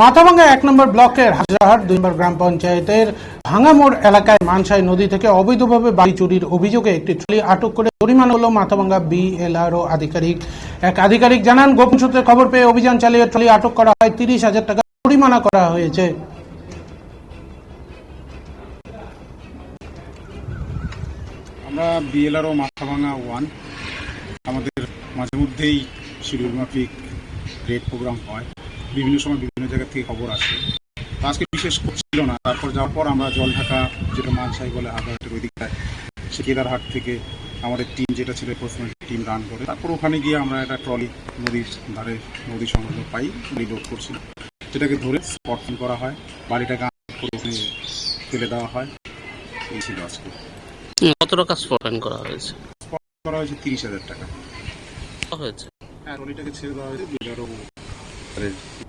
মাথাভাঙ্গা এক নম্বর ব্লকের হাজারহাট দুই নম্বর গ্রাম পঞ্চায়েতের ভাঙামোড় এলাকায় মানসাই নদী থেকে অবৈধভাবে বাড়ি চুরির অভিযোগে একটি ট্রলি আটক করে জরিমানা হল মাথাভাঙ্গা বিএলআরও আধিকারিক। এক আধিকারিক জানান, গোপন সূত্রে খবর পেয়ে অভিযান চালিয়ে ট্রলি আটক করা হয়, তিরিশ হাজার টাকা জরিমানা করা হয়েছে। আমরা বিএলআরও মাথাভাঙা ওয়ান, আমাদের মাঝে মধ্যেই শিডিউল মাফিক প্রোগ্রাম হয়। বিভিন্ন সময় বিভিন্ন জায়গা থেকে খবর আসে। আজকে বিশেষ ছিল না। তারপর যাওয়ার পর আমরা জল ঢাকা যেটা মানসাই বলে হাজারহাটের ওই দিকটায় সে কেদারহাট থেকে আমাদের টিম যেটা ছিল এনফোর্সমেন্ট টিম রান করে। তারপর ওখানে গিয়ে আমরা একটা ট্রলি নদীর ধারে নদী সংলগ্ন পাই লোড করছি। যেটাকে ধরে স্পটিং করা হয়। বাড়িটাকে আটক করে ওখানে ফেলে দেওয়া হয়। এই ছিল আজকে। কত টাকা স্পটেন করা হয়েছে? করা হয়েছে তিরিশ হাজার টাকা। হয়েছে? হ্যাঁ ট্রলিটাকে ছেড়ে দেওয়া হয়েছে বিএলআরও